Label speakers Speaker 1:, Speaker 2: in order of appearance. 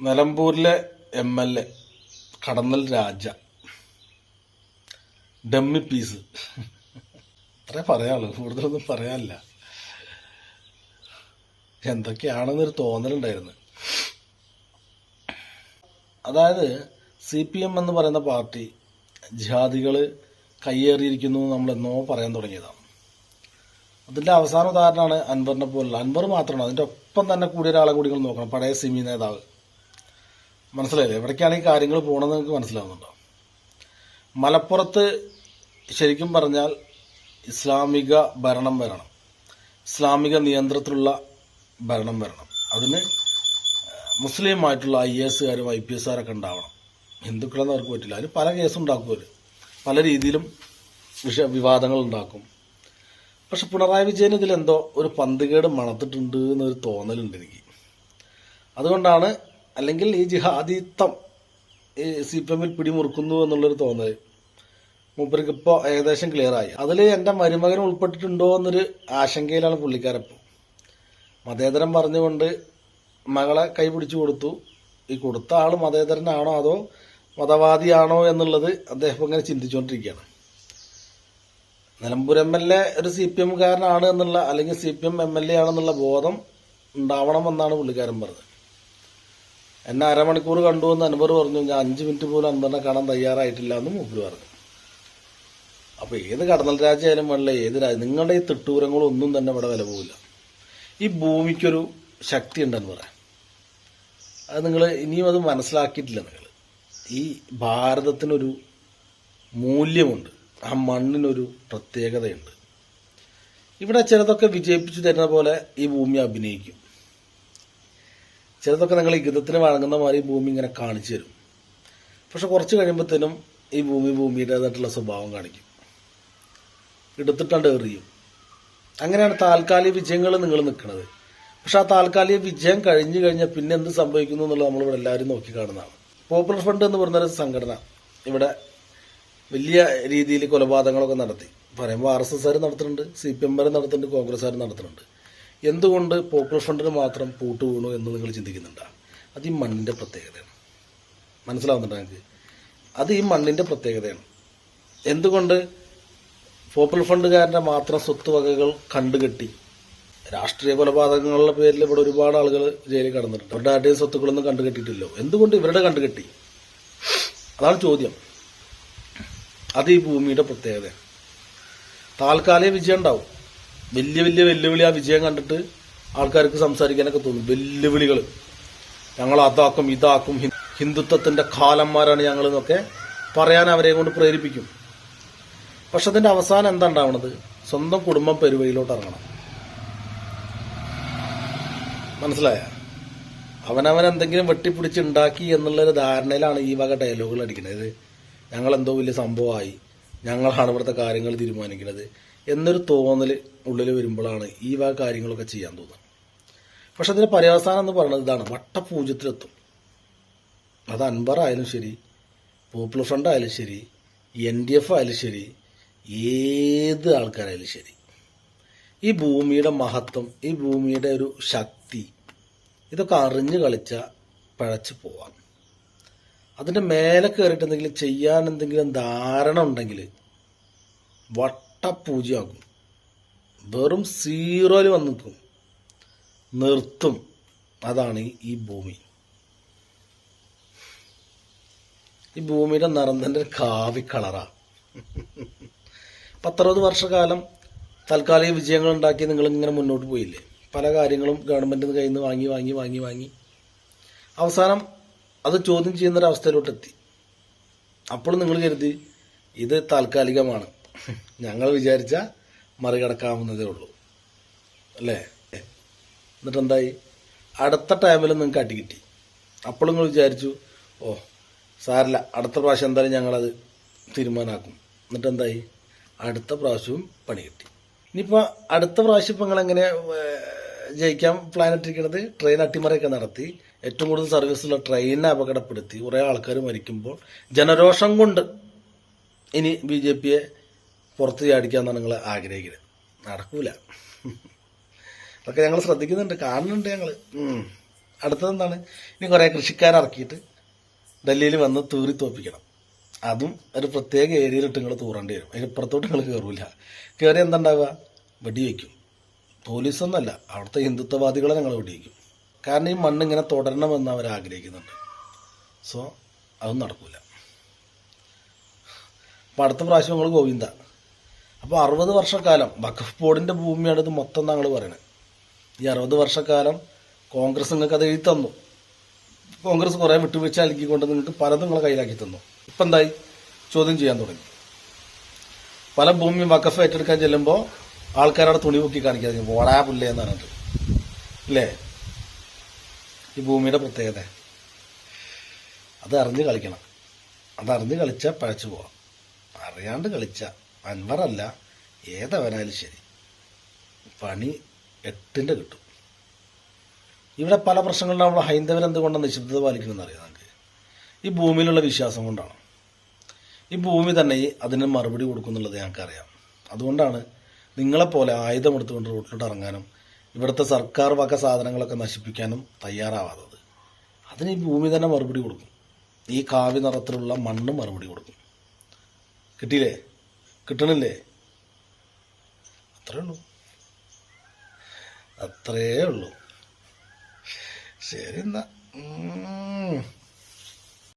Speaker 1: നിലമ്പൂരിലെ M L A കടന്നൽ രാജ. Dummy piece. അത്രേ പറയാനുള്ളൂ. കൂടുതലൊന്നും പറയാനില്ല. എന്തൊക്കെയാണെന്നൊരു തോന്നലുണ്ടായിരുന്നു. അതായത് സി പി എം എന്ന് പറയുന്ന പാർട്ടി ജിഹാദികൾ കയ്യേറിയിരിക്കുന്നു നമ്മൾ എന്നോ പറയാൻ തുടങ്ങിയതാണ്. അതിന്റെ അവസാന ഉദാഹരണമാണ് അൻവറിനെ പോലുള്ള. അൻവർ മാത്രമാണ്. അതിന്റെ ഒപ്പം തന്നെ കൂടിയ ഒരാളെ കൂടി നോക്കണം. പഴയ സിമി നേതാവ്. മനസ്സിലായില്ലേ? എവിടേക്കാണ് ഈ കാര്യങ്ങൾ പോകണമെന്ന് നിങ്ങൾക്ക് മനസ്സിലാവുന്നുണ്ടോ? മലപ്പുറത്ത് ശരിക്കും പറഞ്ഞാൽ ഇസ്ലാമിക ഭരണം വരണം. ഇസ്ലാമിക നിയന്ത്രണത്തിലുള്ള ഭരണം വരണം. അതിന് മുസ്ലിമായിട്ടുള്ള ഐ എസുകാരും ഐ പി എസുകാരൊക്കെ ഉണ്ടാവണം. ഹിന്ദുക്കളെന്ന് അവർക്ക് പറ്റില്ല. അതിന് പല കേസും ഉണ്ടാക്കുമല്ലോ പല രീതിയിലും വിഷ വിവാദങ്ങൾ ഉണ്ടാക്കും. പക്ഷെ പിണറായി വിജയൻ ഇതിലെന്തോ ഒരു പന്തുകേട് മണത്തിട്ടുണ്ട് എന്നൊരു തോന്നലുണ്ട് എനിക്ക്. അതുകൊണ്ടാണ് അല്ലെങ്കിൽ ഈ ജിഹാദിത്തം ഈ സി പി എമ്മിൽ പിടിമുറുക്കുന്നു എന്നുള്ളൊരു തോന്നൽ മൂപ്പർക്ക് ഇപ്പോൾ ഏകദേശം ക്ലിയർ ആയി. അതിൽ എന്റെ മരുമകൻ ഉൾപ്പെട്ടിട്ടുണ്ടോ എന്നൊരു ആശങ്കയിലാണ് പുള്ളിക്കാരപ്പോൾ മതേതരം പറഞ്ഞുകൊണ്ട് മകളെ കൈ പിടിച്ചു കൊടുത്തു. ഈ കൊടുത്ത ആൾ മതേതരനാണോ അതോ മതവാദിയാണോ എന്നുള്ളത് അദ്ദേഹം ഇങ്ങനെ ചിന്തിച്ചുകൊണ്ടിരിക്കുകയാണ് നിലമ്പൂർ എം എൽ എ ഒരു സി പി എംകാരനാണ് എന്നുള്ള അല്ലെങ്കിൽ C P M M L A ആണെന്നുള്ള ബോധം ഉണ്ടാവണമെന്നാണ് പുള്ളിക്കാരൻ പറഞ്ഞത്. എന്നെ അരമണിക്കൂർ കണ്ടു എന്ന് അൻവർ പറഞ്ഞു ഞാൻ അഞ്ച് മിനിറ്റ് പോലും അൻവറിനെ കാണാൻ തയ്യാറായിട്ടില്ല എന്ന് മൂപ്പര് പറഞ്ഞു. അപ്പോൾ ഏത് കടന്നൽ രാജ്യമായാലും വേണ്ട ഏത് രാജ്യം നിങ്ങളുടെ ഈ തിട്ടൂരങ്ങളൊന്നും തന്നെ ഇവിടെ വില പോവില്ല. ഈ ഭൂമിക്കൊരു ശക്തി ഉണ്ടെന്ന് പറയാം അത് നിങ്ങൾ ഇനിയും അത് മനസ്സിലാക്കിയിട്ടില്ല നിങ്ങൾ ഈ ഭാരതത്തിനൊരു മൂല്യമുണ്ട് ആ മണ്ണിനൊരു പ്രത്യേകതയുണ്ട്. ഇവിടെ ചിലതൊക്കെ വിജയിപ്പിച്ചു തരുന്ന പോലെ ഈ ഭൂമി അഭിനയിക്കും. ചിലതൊക്കെ നിങ്ങൾ ഈ ഗിതത്തിന് വഴങ്ങുന്ന മാതിരി ഭൂമി ഇങ്ങനെ കാണിച്ചു തരും. പക്ഷെ കുറച്ച് കഴിയുമ്പോഴത്തേനും ഈ ഭൂമി ഭൂമിയുടേതായിട്ടുള്ള സ്വഭാവം കാണിക്കും. എടുത്തിട്ടാണ്ട് എറിയും. അങ്ങനെയാണ് താൽക്കാലിക വിജയങ്ങൾ നിങ്ങൾ നിൽക്കുന്നത്. പക്ഷെ ആ താൽക്കാലിക വിജയം കഴിഞ്ഞു കഴിഞ്ഞാൽ പിന്നെ എന്ത് സംഭവിക്കുന്നു എന്നുള്ളത് നമ്മളിവിടെ എല്ലാവരും നോക്കി കാണുന്നതാണ്. പോപ്പുലർ ഫ്രണ്ട് എന്ന് പറഞ്ഞൊരു സംഘടന ഇവിടെ വലിയ രീതിയിൽ കൊലപാതകങ്ങളൊക്കെ നടത്തി. പറയുമ്പോൾ ആർ എസ് എസ്സുകാർ നടത്തുന്നുണ്ട് സി പി എംമാർ നടത്തുന്നുണ്ട് കോൺഗ്രസ്സുകാർ നടത്തുന്നുണ്ട്. എന്തുകൊണ്ട് പോപ്പുലർ ഫ്രണ്ടിന് മാത്രം പൂട്ട് വീണു എന്ന് നിങ്ങൾ ചിന്തിക്കുന്നുണ്ടോ? അത് ഈ മണ്ണിന്റെ പ്രത്യേകതയാണ്. മനസ്സിലാവുന്നുണ്ടോ നിങ്ങൾക്ക്? അത് ഈ മണ്ണിന്റെ പ്രത്യേകതയാണ്. എന്തുകൊണ്ട് പോപ്പുലർ ഫണ്ടുകാരന്റെ മാത്രം സ്വത്തുവകകൾ കണ്ടുകെട്ടി രാഷ്ട്രീയ കൊലപാതകങ്ങളുടെ പേരിൽ ഇവിടെ ഒരുപാട് ആളുകൾ ജയിലിൽ കടന്നിട്ടുണ്ട്. അവരുടെ ആരുടെയും സ്വത്തുക്കളൊന്നും കണ്ടുകെട്ടിയിട്ടില്ലോ. എന്തുകൊണ്ട് ഇവരുടെ കണ്ടുകെട്ടി? അതാണ് ചോദ്യം. അത് ഈ ഭൂമിയുടെ പ്രത്യേകതയാണ്. താൽക്കാലിക വിജയം ഉണ്ടാവും. വലിയ വലിയ വെല്ലുവിളി ആ വിജയം കണ്ടിട്ട് ആൾക്കാർക്ക് സംസാരിക്കാനൊക്കെ തോന്നും. വെല്ലുവിളികൾ ഞങ്ങൾ അതാക്കും ഇതാക്കും ഹിന്ദുത്വത്തിന്റെ കാലന്മാരാണ് ഞങ്ങൾ എന്നൊക്കെ പറയാൻ അവരെ കൊണ്ട് പ്രേരിപ്പിക്കും. പക്ഷെ അതിന്റെ അവസാനം എന്താ ഉണ്ടാവണത്? സ്വന്തം കുടുംബം പെരുവയിലോട്ട് ഇറങ്ങണം. മനസ്സിലായ? അവനവൻ എന്തെങ്കിലും വെട്ടിപ്പിടിച്ച് ഉണ്ടാക്കി എന്നുള്ളൊരു ധാരണയിലാണ് ഈ വക ഡയലോഗുകൾ അടിക്കുന്നത്. ഞങ്ങൾ എന്തോ വലിയ സംഭവമായി. ഞങ്ങളാണ് ഇവിടുത്തെ കാര്യങ്ങൾ തീരുമാനിക്കുന്നത്. എന്നൊരു തോന്നൽ ഉള്ളിൽ വരുമ്പോഴാണ് ഈ വക കാര്യങ്ങളൊക്കെ ചെയ്യാൻ തോന്നുന്നത്. പക്ഷെ അതിന്റെ പര്യവസാനം എന്ന് പറയുന്നത് ഇതാണ്. വട്ടപൂജ്യത്തിലെത്തും. അത് അൻബർ ആയാലും ശരി പോപ്പുലർ ഫ്രണ്ട് ആയാലും ശരി എൻ ഡി എഫ് ആയാലും ശരി ഏത് ആൾക്കാരായാലും ശരി. ഈ ഭൂമിയുടെ മഹത്വം ഈ ഭൂമിയുടെ ഒരു ശക്തി ഇതൊക്കെ അറിഞ്ഞു കളിച്ച പഴച്ചു പോവാം. അതിന്റെ മേലെ കയറിയിട്ട് എന്തെങ്കിലും ചെയ്യാൻ എന്തെങ്കിലും ധാരണ ഉണ്ടെങ്കിൽ വട്ടപൂജയാക്കും വെറും സീറോയിൽ വന്ന് നിൽക്കും നിർത്തും. അതാണ് ഈ- ഭൂമി. ഈ ഭൂമിയുടെ നിറം തന്നെ കാവി കളറാ. പത്തറുപത് വർഷക്കാലം താൽക്കാലിക വിജയങ്ങൾ ഉണ്ടാക്കി നിങ്ങൾ ഇങ്ങനെ മുന്നോട്ട് പോയില്ലേ? പല കാര്യങ്ങളും ഗവൺമെന്റിന് കയ്യിൽ നിന്ന് വാങ്ങി വാങ്ങി വാങ്ങി വാങ്ങി. അവസാനം അത് ചോദ്യം ചെയ്യുന്നൊരവസ്ഥയിലോട്ടെത്തി അപ്പോൾ നിങ്ങൾ കരുതി ഇത് താൽക്കാലികമാണ്. ഞങ്ങൾ വിചാരിച്ച മറികടക്കാവുന്നതേ ഉള്ളൂ. അല്ലേ? എന്നിട്ട് എന്തായി അടുത്ത ടൈമിൽ നിങ്ങൾക്ക് അടി കിട്ടി. അപ്പോൾ നിങ്ങൾ വിചാരിച്ചു ഓ സാരല്ല അടുത്ത പ്രാവശ്യം എന്തായാലും ഞങ്ങളത് തീരുമാനമാക്കും എന്നിട്ട് എന്തായി അടുത്ത പ്രാവശ്യവും പണി കിട്ടി. ഇനിയിപ്പോൾ അടുത്ത പ്രാവശ്യം ഇപ്പം നിങ്ങളെങ്ങനെ ജയിക്കാൻ പ്ലാൻ ഇട്ടിരിക്കുന്നത് ട്രെയിൻ അട്ടിമറിയൊക്കെ നടത്തി ഏറ്റവും കൂടുതൽ സർവീസുള്ള ട്രെയിനിനെ അപകടപ്പെടുത്തി. കുറേ ആൾക്കാർ മരിക്കുമ്പോൾ ജനരോഷം കൊണ്ട് ഇനി ബി ജെ പിയെ പുറത്ത് ചാടിക്കാന്നാണ് നിങ്ങൾ ആഗ്രഹിക്കുന്നത് നടക്കൂല. അതൊക്കെ ഞങ്ങൾ ശ്രദ്ധിക്കുന്നുണ്ട് കാണുന്നുണ്ട് ഞങ്ങൾ അടുത്തതെന്താണ്? ഇനി കുറേ കൃഷിക്കാരിറക്കിയിട്ട് ഡൽഹിയിൽ വന്ന് തൂറി തോപ്പിക്കണം അതും ഒരു പ്രത്യേക ഏരിയയിലിട്ട് നിങ്ങൾ തൂറേണ്ടി വരും. അതിന് ഇപ്പുറത്തോട്ട് നിങ്ങൾ കയറൂല കയറി എന്തുണ്ടാവുക? വെടിവെക്കും. പോലീസൊന്നല്ല അവിടുത്തെ ഹിന്ദുത്വവാദികളെ ഞങ്ങൾ വെടിവെക്കും. കാരണം ഈ മണ്ണ് ഇങ്ങനെ തുടരണമെന്ന് അവർ ആഗ്രഹിക്കുന്നുണ്ട്. സോ അതും നടക്കൂല. അപ്പം അടുത്ത പ്രാവശ്യം നിങ്ങൾ ഗോവിന്ദ. അപ്പോൾ അറുപത് വർഷക്കാലം വഖഫ് ബോർഡിന്റെ ഭൂമിയാണ് ഇത് മൊത്തം ഞങ്ങൾ പറയുന്നത് ഈ അറുപത് വർഷക്കാലം കോൺഗ്രസ് നിങ്ങൾക്ക് അത് എഴുതി തന്നു. കോൺഗ്രസ് കുറേ വിട്ടുവീഴ്ച നൽകിക്കൊണ്ട് നിങ്ങൾക്ക് പലതും നിങ്ങളെ കയ്യിലാക്കി തന്നു. ഇപ്പം എന്തായി? ചോദ്യം ചെയ്യാൻ തുടങ്ങി. പല ഭൂമിയും വഖഫ് ഏറ്റെടുക്കാൻ ചെല്ലുമ്പോൾ ആൾക്കാരവിടെ തുണി പൊക്കി കാണിക്കാതെ ഓടാ പുല്ലേ എന്ന് പറഞ്ഞിട്ട്. അല്ലേ ഈ ഭൂമിയുടെ പ്രത്യേകത. അത് അറിഞ്ഞ് കളിക്കണം. അതറിഞ്ഞ് കളിച്ചാൽ പഴച്ചു പോവാം. അറിയാണ്ട് കളിച്ച. അൻവറല്ല ഏതവനായാലും ശരി. പണി എട്ടിന്റെ കിട്ടും. ഇവിടെ പല പ്രശ്നങ്ങളും നമ്മൾ ഹൈന്ദവർ എന്തുകൊണ്ടാണ് നിശബ്ദത പാലിക്കണമെന്ന് അറിയാം നമുക്ക്? ഈ ഭൂമിയിലുള്ള വിശ്വാസം കൊണ്ടാണ്. ഈ ഭൂമി തന്നെ അതിന് മറുപടി കൊടുക്കുന്നുള്ളത് ഞങ്ങൾക്കറിയാം. അതുകൊണ്ടാണ് നിങ്ങളെപ്പോലെ ആയുധം എടുത്തുകൊണ്ട് റോട്ടിലോട്ട് ഇറങ്ങാനും ഇവിടുത്തെ സർക്കാർ വക സാധനങ്ങളൊക്കെ നശിപ്പിക്കാനും തയ്യാറാവാത്തത്. അതിന് ഈ ഭൂമി തന്നെ മറുപടി കൊടുക്കും. ഈ കാവ്യ നിറത്തിലുള്ള മണ്ണ് മറുപടി കൊടുക്കും. കിട്ടിയില്ലേ? കിട്ടണില്ലേ? അത്രേ ഉള്ളൂ അത്രേ ഉള്ളൂ ശരി എന്നാ.